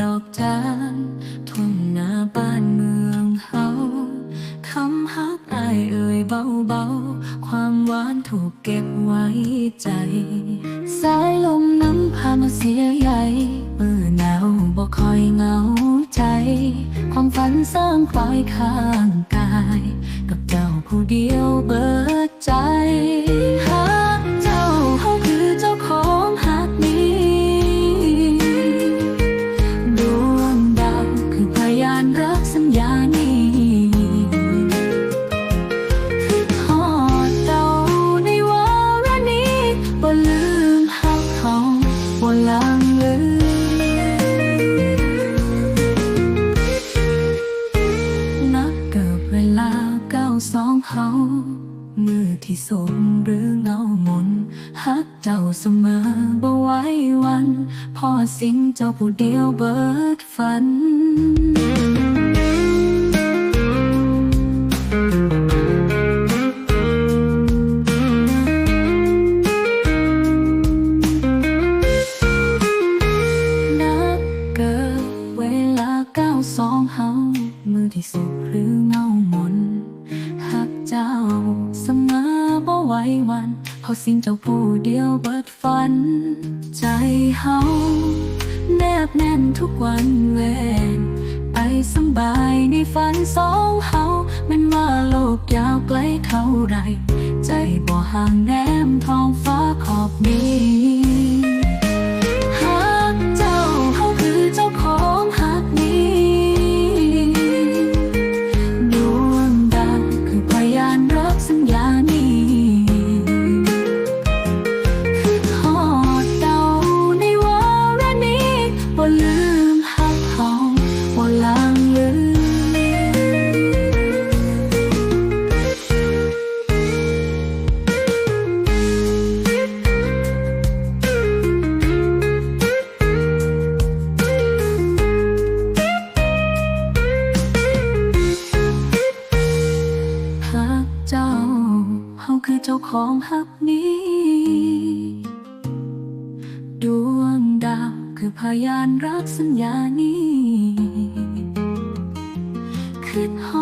ดอกจันทุ่งนาบ้านเมืองเฮาคำฮักอายเอ่ยเบาๆ ความหวานถูกเก็บไว้ใจ สายลมน้ำพามาเสียใหญ่มือหนาวบ่คอยเหงาใจ ความฝันสร้างควายข้างกาย กับเจ้าผู้เดียวเบิด สองเฮามือที่สมหรือเงามนฮักเจ้าเสมอบ่ไหว้วันพ่อสิ่งเจ้าผู้เดียวเบิดฝัน ววันเพราะสิ่งเจ้าผู้เดียวเบิดฝัน ใจเฮาแนบแน่นทุกวันเวนไปสบายในฝันสองเฮามันว่าโลกยาวไกลเท่าไร ใจบ่ห่างแนมท้องฟ้าขอบนี้ เจ้าของฮักนี้ ดวงดาวคือพยานรักสัญญานี้คือฮอ